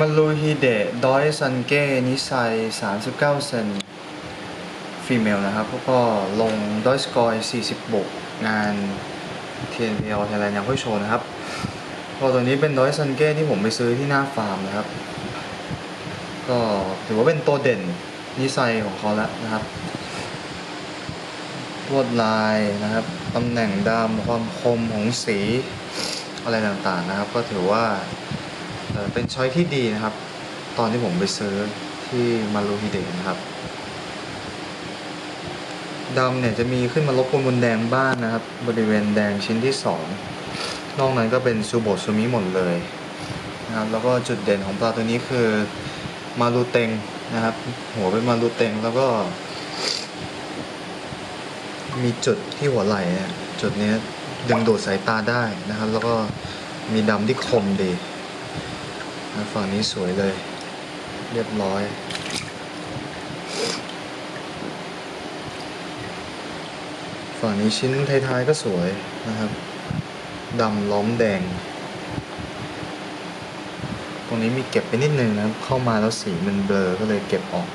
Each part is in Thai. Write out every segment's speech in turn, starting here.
มารูฮิเดะดอยซันเก้นิไซ39 เซนฟีเมลนะครับแล้วก็ลงดอยสกอย 40 บก งาน TNPL Thailand ยังค่อยโชว์นะครับก็ตัวนี้เป็นดอยซันเก้ที่ผมไปซื้อที่หน้าฟาร์มนะครับ ก็ถือว่าเป็นตัวเด่นนิสัยของเขาแล้วนะครับลวดลายนะครับตำแหน่งดำความคมของสี อะไรต่างๆนะครับ ก็ถือว่า เป็นช้อยที่ดีนะครับ ตอนที่ผมไปซื้อที่มารูฮิเดะนะครับดำเนี่ยจะมีขึ้นมาลบกวนบนแดงบ้านนะครับ บริเวณแดงชิ้นที่สองนอกนั้นก็เป็นซูโบซูมิหมดเลยนะครับแล้วก็จุดเด่นของปลาตัวนี้คือมารูเตงนะครับ หัวเป็นมารูเตงแล้วก็ มีจุดที่หัวไหล่จุดนี้ดึงดูดสายตาได้นะครับ แล้วก็มีดำที่คมดี ฝั่งนี้สวยเลย เรียบร้อย ฝั่งนี้ชิ้นท้ายๆก็สวยนะครับดำล้อมแดง ตรงนี้มีเก็บไปนิดนึงนะเข้ามาแล้วสีมันเบลอก็เลยเก็บออก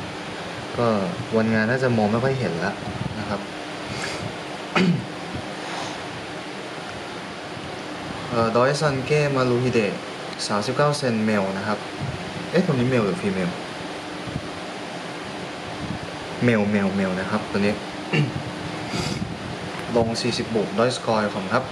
ก็วันงานน่าจะมองไม่ค่อยเห็นแล้วนะครับดอยซันเก้มารูฮิเดะ 39 เซนเมลนะครับ เอ๊ะ ตรงนี้เมลหรือฟีเมล เมลเมลเมลนะครับ ตัวนี้ ลง 40บุกดอยสกอยของครับ